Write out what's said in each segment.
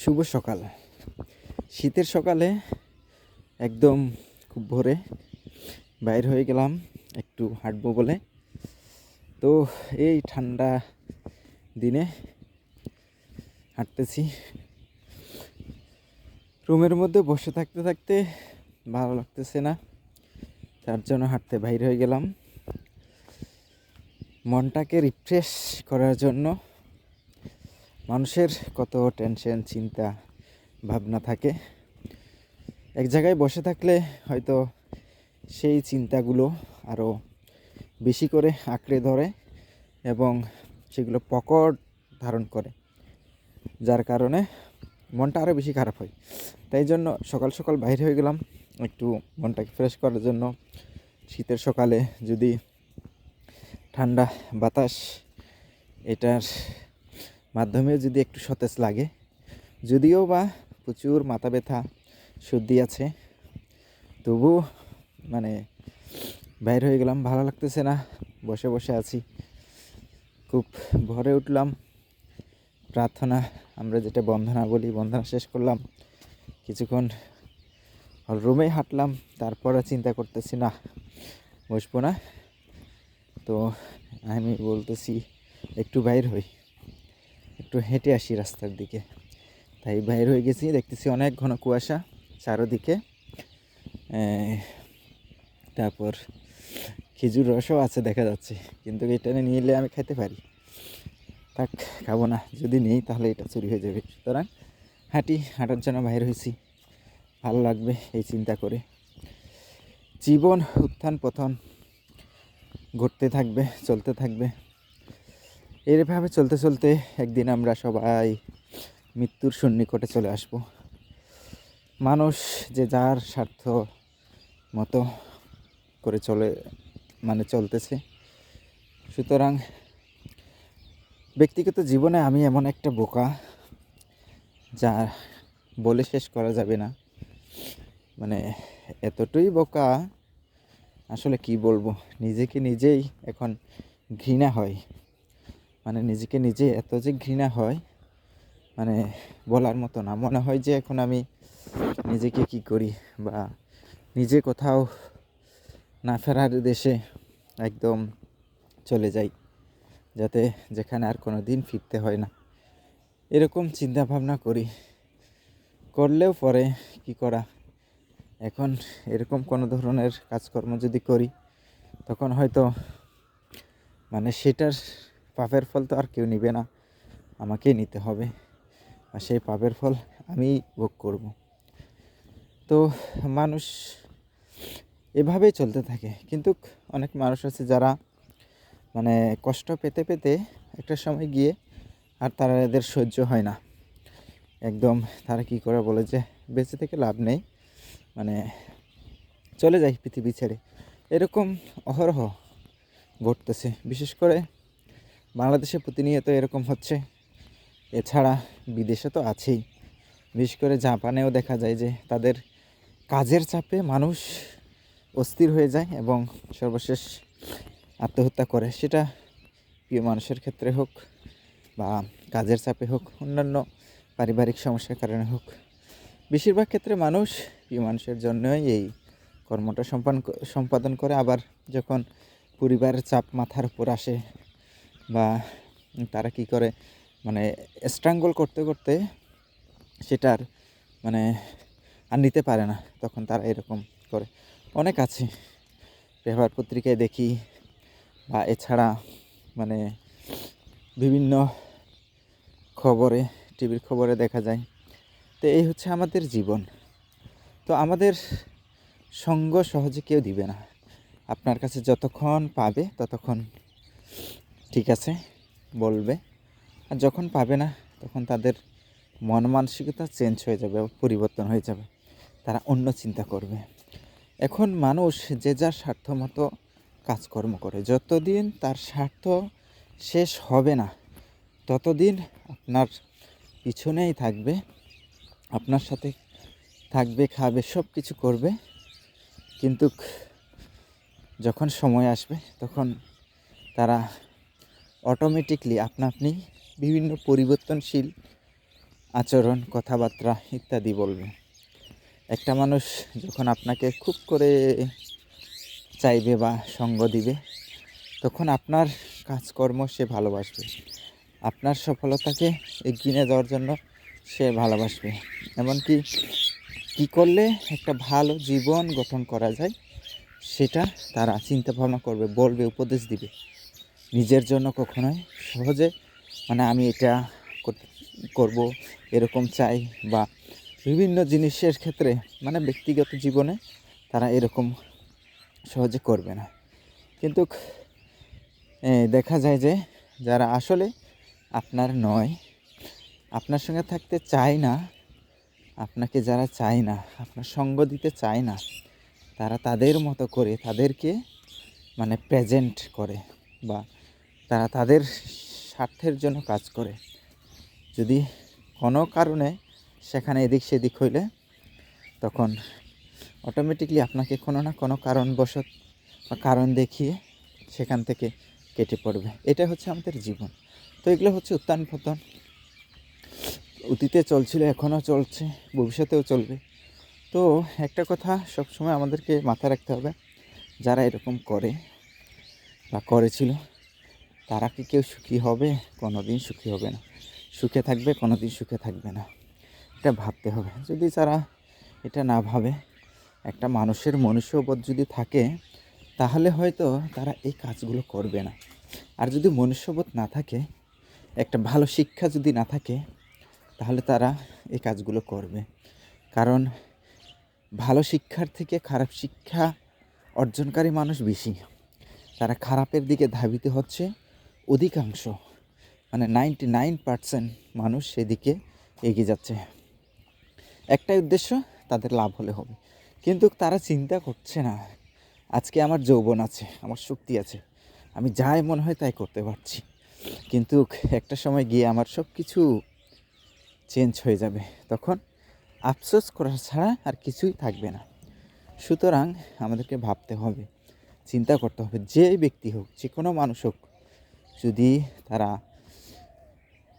শুভ সকাল। শীতের সকালে একদম খুব ভোরে বাইর হয়ে গেলাম, একটু হাঁটবো বলে। তো এই ঠান্ডা দিনে হাঁটতেছি। রুমের মধ্যে বসে থাকতে থাকতে ভালো লাগতেছে না, তার জন্য হাঁটতে বাইর হয়ে গেলাম। মনটাকে রিফ্রেশ করার জন্য মানুষের কত টেনশন চিন্তা, ভাবনা থাকে। এক জায়গায় বসে থাকলে হয়তো সেই চিন্তাগুলো আরও বেশি করে আঁকড়ে ধরে এবং সেগুলো পকট ধারণ করে। যার কারণে মনটা আরও বেশি খারাপ হয়। তাই জন্য সকাল সকাল বাইরে হয়ে গেলাম। একটু মনটাকে ফ্রেশ করার জন্য। শীতের সকালে যদি ঠান্ডা বাতাস, এটার মাধ্যমে যদি একটু সতেজ লাগে, যদিও বা প্রচুর মাথা ব্যথা, সর্দি আছে, তবু মানে বাইর হয়ে গেলাম, ভালো লাগতেছে না, বসে বসে আছি। খুব ভরে উঠলাম, প্রার্থনা, আমরা যেটা বন্ধনা বলি বন্ধনা শেষ করলাম, কিছুক্ষণ রুমে হাঁটলাম, তারপরে চিন্তা করতেছি, না, বসবো না। তো আমি বলতেছি, একটু বাইর হই। একটু হেঁটে আসি রাস্তার দিকে। তাই বাইর হয়ে গেছি, দেখতেছি অনেক ঘন কুয়াশা চারোদিকে। তারপর খেজুর রসও আছে দেখা যাচ্ছে, কিন্তু এটা নিয়ে এলে আমি খেতে পারি। থাক, খাব না, যদি নেই তাহলে এটা চুরি হয়ে যাবে। সুতরাং হাঁটি, হাঁটার জন্য বাইর হয়েছি। ভালো লাগবে এই চিন্তা করে। জীবন উত্থান পথন ঘটতে থাকবে, চলতে থাকবে। এইভাবে চলতে চলতে একদিন আমরা সবাই মৃত্যুর সন্নিকটে চলে আসব। মানুষ যে যার স্বার্থ মতো করে চলে মানে চলতেছে। সুতরাং ব্যক্তিগত জীবনে আমি এমন একটা বোকা যা বলে শেষ করা যাবে না। মানে এতটাই বোকা, আসলে কি বলব? নিজেকে নিজেই এখন ঘৃণা হয়। মানে নিজেকে নিজে এত যে ঘৃণা হয় মানে বলার মতো না। মনে হয় যে এখন আমি নিজেকে কি করি বা নিজে কোথাও না ফেরার দেশে একদম চলে যাই, যাতে যেখানে আর কোনো দিন ফিরতে হয় না। এরকম চিন্তা ভাবনা করি। করলেও পরে কি করা? এখন এরকম কোনো ধরনের কাজকর্ম যদি করি, তখন হয়তো মানে সেটার পাপের ফল তো আর কেউ নিবে না, আমাকেই নিতে হবে। আর সেই পাপের ফল আমি ভোগ করব। তো মানুষ এভাবেই চলতে থাকে। কিন্তু অনেক মানুষ আছে যারা মানে কষ্ট পেতে পেতে একটা সময় গিয়ে আর তারা এদের সহ্য হয় না। একদম তারা কি করে বলে যে বেঁচে থেকে লাভ নেই। মানে চলে যায় পৃথিবী ছেড়ে। এরকম অহরহ ঘটতেছে। বিশেষ করে বাংলাদেশে প্রতিনিয়ত এরকম হচ্ছে। এছাড়া বিদেশে তো আছেই। বিশেষ করে জাপানেও দেখা যায় যে তাদের কাজের চাপে মানুষ অস্থির হয়ে যায় এবং সর্বশেষ আত্মহত্যা করে। সেটা প্রিয় মানুষের ক্ষেত্রে হোক বা কাজের চাপে হোক, অন্যান্য পারিবারিক সমস্যার কারণে হোক, বেশিরভাগ ক্ষেত্রে মানুষ প্রিয় মানুষের জন্যই এই কর্মটা সম্পাদন সম্পাদন করে। আবার যখন পরিবারের চাপ মাথার উপর আসে বা তারা কি করে মানে স্ট্রাঙ্গল করতে করতে সেটার মানে আর নিতে পারে না। তখন তারা এরকম করে। অনেক আছে। পেপার পত্রিকায় দেখি বা এছাড়া মানে বিভিন্ন খবরে টিভির খবরে দেখা যায়। তো এই হচ্ছে আমাদের জীবন। তো আমাদের সঙ্গ সহজে কেউ দিবে না। আপনার কাছে যতক্ষণ পাবে ততক্ষণ ঠিক আছে, বলবে। আর যখন পাবে না, তখন তাদের মন মানসিকতা চেঞ্জ হয়ে যাবে, পরিবর্তন হয়ে যাবে। তারা অন্য চিন্তা করবে। এখন মানুষ যে যার স্বার্থ মতো কাজকর্ম করে। যতদিন তার স্বার্থ শেষ হবে না, ততদিন আপনার পিছনেই থাকবে, আপনার সাথে থাকবে, খাবে সব কিছু করবে। কিন্তু যখন সময় আসবে, তখন তারা অটোমেটিকলি আপনা আপনি বিভিন্ন পরিবর্তনশীল আচরণ, কথাবার্তা ইত্যাদি বলবে। একটা মানুষ যখন আপনাকে খুব করে চাইবে বা সঙ্গ দিবে, তখন আপনার কাজকর্ম সে ভালোবাসবে। আপনার সফলতাকে এগিয়ে যাওয়ার জন্য সে ভালোবাসবে। এমনকি কী করলে একটা ভালো জীবন গঠন করা যায়, সেটা তারা চিন্তা ভাবনা করবে, বলবে, উপদেশ দিবে। নিজের জন্য কখনোই সহজে মানে আমি এটা করব এরকম চাই বা বিভিন্ন জিনিসের ক্ষেত্রে মানে ব্যক্তিগত জীবনে তারা এরকম সহজে করবে না। কিন্তু দেখা যায় যে যারা আসলে আপনার নয়, আপনার সঙ্গে থাকতে চায় না, আপনাকে যারা চায় না, আপনার সঙ্গ দিতে চায় না, তারা তাদের মতো করে তাদেরকে মানে প্রেজেন্ট করে বা তারা তাদের স্বার্থের জন্য কাজ করে। যদি কোনো কারণে সেখানে এদিক সেদিক হইলে, তখন অটোমেটিকলি আপনাকে কোনো না কোনো কারণবশত বা কারণ দেখিয়ে সেখান থেকে কেটে পড়বে। এটা হচ্ছে আমাদের জীবন। তো এগুলো হচ্ছে উত্থান পতন। অতীতে চলছিল, এখনও চলছে, ভবিষ্যতেও চলবে। তো একটা কথা সবসময় আমাদেরকে মাথায় রাখতে হবে, যারা এরকম করে বা করেছিল তারা কি কেউ সুখী হবে? কোনো দিন সুখী হবে না। সুখে থাকবে কোনো দিন সুখে থাকবে না। এটা ভাবতে হবে। যদি তারা এটা না ভাবে, একটা মানুষের মনুষ্যবোধ যদি থাকে, তাহলে হয়তো তারা এই কাজগুলো করবে না। আর যদি মনুষ্যবোধ না থাকে, একটা ভালো শিক্ষা যদি না থাকে, তাহলে তারা এই কাজগুলো করবে। কারণ ভালো শিক্ষার থেকে খারাপ শিক্ষা অর্জনকারী মানুষ বেশি। তারা খারাপের দিকে ধাবিত হচ্ছে। অধিকাংশ মানে নাইনটি নাইন পার্সেন্ট মানুষ সেদিকে এগিয়ে যাচ্ছে। একটাই উদ্দেশ্য, তাদের লাভ হলে হবে। কিন্তু তারা চিন্তা করছে না, আজকে আমার যৌবন আছে, আমার শক্তি আছে, আমি যাই মনে হয় তাই করতে পারছি। কিন্তু একটা সময় গিয়ে আমার সব কিছু চেঞ্জ হয়ে যাবে, তখন আফসোস করা ছাড়া আর কিছুই থাকবে না। সুতরাং আমাদেরকে ভাবতে হবে, চিন্তা করতে হবে, যে ব্যক্তি হোক, যে কোনো মানুষ হোক যদি তারা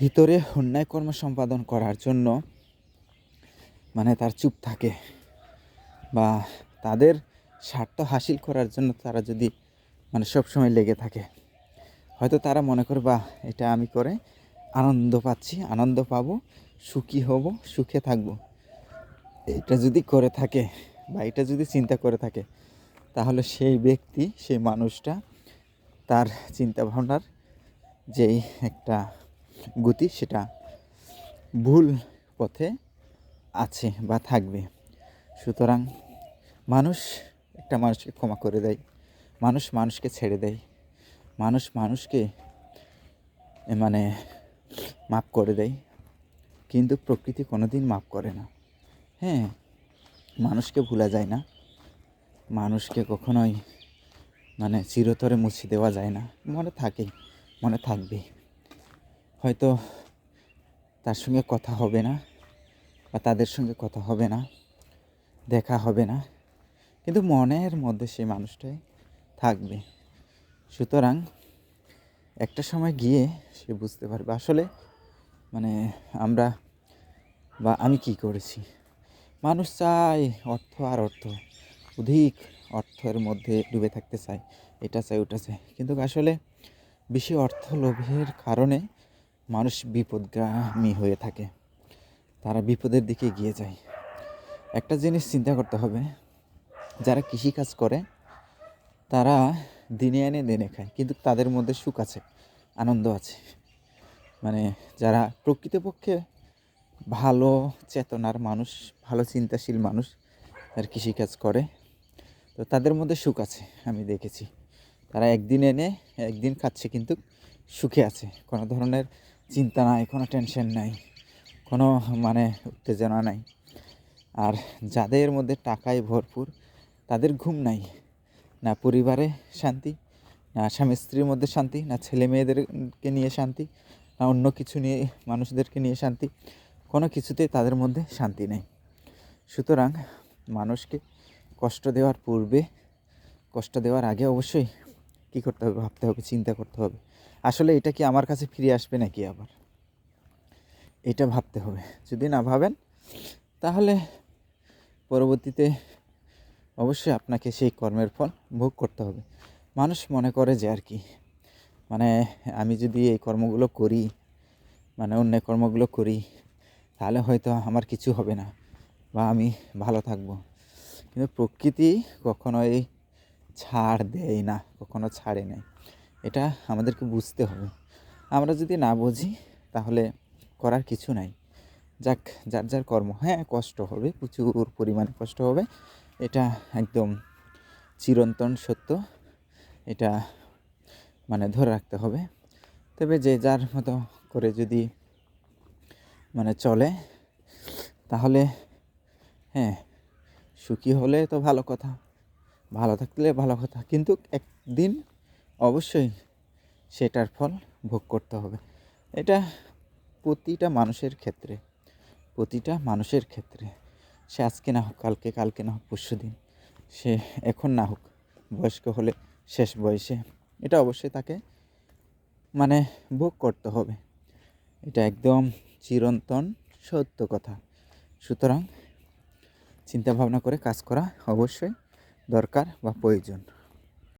ভিতরে অন্যায় কর্ম সম্পাদন করার জন্য মানে তার চুপ থাকে বা তাদের স্বার্থ হাসিল করার জন্য তারা যদি মানে সবসময় লেগে থাকে, হয়তো তারা মনে করে বা এটা আমি করে আনন্দ পাচ্ছি, আনন্দ পাবো, সুখী হব, সুখে থাকব। এটা যদি করে থাকে বা এটা যদি চিন্তা করে থাকে, তাহলে সেই ব্যক্তি, সেই মানুষটা তার চিন্তা ভাবনার যেই একটা গতি সেটা ভুল পথে আছে বা থাকবে। সুতরাং মানুষ একটা মানুষকে ক্ষমা করে দেয়, মানুষ মানুষকে ছেড়ে দেয়, মানুষ মানুষকে মানে মাফ করে দেয়, কিন্তু প্রকৃতি কোনো দিন মাফ করে না। হ্যাঁ মানুষকে ভোলা যায় না, মানুষকে কখনোই মানে চিরতরে মুছে দেওয়া যায় না, মনে থাকেই। মনে থাকবে। হয়তো তার সঙ্গে কথা হবে না বা তাদের সঙ্গে কথা হবে না, দেখা হবে না। কিন্তু মনের মধ্যে সেই মানুষটাই থাকবে। সুতরাং একটা সময় গিয়ে সে বুঝতে পারবে আসলে মানে আমরা বা আমি কি করেছি। মানুষ চায় অর্থ আর অর্থ, অধিক অর্থের মধ্যে ডুবে থাকতে চায়, এটা চাই ওটা চাই কিন্তু আসলে বেশি অর্থ লোভের কারণে মানুষ বিপদগামী হয়ে থাকে। তারা বিপদের দিকে এগিয়ে যায়। একটা জিনিস চিন্তা করতে হবে, যারা কৃষিকাজ করে, তারা দিনে এনে দিনে খায়, কিন্তু তাদের মধ্যে সুখ আছে, আনন্দ আছে। মানে যারা প্রকৃতপক্ষে ভালো চেতনার মানুষ, ভালো চিন্তাশীল মানুষ যারা কৃষিকাজ করে, তো তাদের মধ্যে সুখ আছে, আমি দেখেছি। তারা একদিন এনে, একদিন খাচ্ছে কিন্তু সুখে আছে। কোনো ধরনের চিন্তা নাই, কোনো টেনশন নাই, কোনো মানে উত্তেজনা নাই। আর যাদের মধ্যে টাকায় ভরপুর, তাদের ঘুম নাই। না পরিবারে শান্তি, না স্বামী স্ত্রীর মধ্যে শান্তি, না ছেলে মেয়েদেরকে নিয়ে শান্তি, না অন্য কিছু নিয়ে মানুষদেরকে নিয়ে শান্তি, কোনো কিছুতেই তাদের মধ্যে শান্তি নেই। সুতরাং মানুষকে কষ্ট দেওয়ার পূর্বে, কষ্ট দেওয়ার আগে অবশ্যই কী করতে হবে, ভাবতে হবে, চিন্তা করতে হবে। আসলে এটা কি আমার কাছে ফিরে আসবে নাকি আবার? এটা ভাবতে হবে। যদি না ভাবেন, তাহলে পরবর্তীতে অবশ্যই আপনাকে সেই কর্মের ফল ভোগ করতে হবে। মানুষ মনে করে যে আর কি মানে আমি যদি এই কর্মগুলো করি মানে অন্য কর্মগুলো করি, তাহলে হয়তো আমার কিছু হবে না বা আমি ভালো থাকব। কিন্তু প্রকৃতি কখনোই ছাড় দেয় না, কখনো ছাড়ে নাই। এটা আমাদেরকে বুঝতে হবে। আমরা যদি না বুঝি, তাহলে করার কিছু নাই। যাক, যার যার কর্ম। হ্যাঁ কষ্ট হবে, প্রচুর পরিমাণে কষ্ট হবে। এটা একদম চিরন্তন সত্য। এটা মানে ধরে রাখতে হবে। তবে যে যার মতো করে যদি মানে চলে, তাহলে হ্যাঁ সুখী হলে তো ভালো কথা। ভালো থাকলে ভালো কথা। কিন্তু একদিন অবশ্যই সেটার ফল ভোগ করতে হবে। এটা প্রতিটা মানুষের ক্ষেত্রে, প্রতিটা মানুষের ক্ষেত্রে। সে আজকে না হোক, কালকে কালকে না হোক, পরশু দিন। সে এখন না হোক, বয়স্ক হলে শেষ বয়সে। এটা অবশ্যই তাকে মানে ভোগ করতে হবে। এটা একদম চিরন্তন সত্য কথা। সুতরাং চিন্তা ভাবনা করে কাজ করা অবশ্যই দরকার বা প্রয়োজন।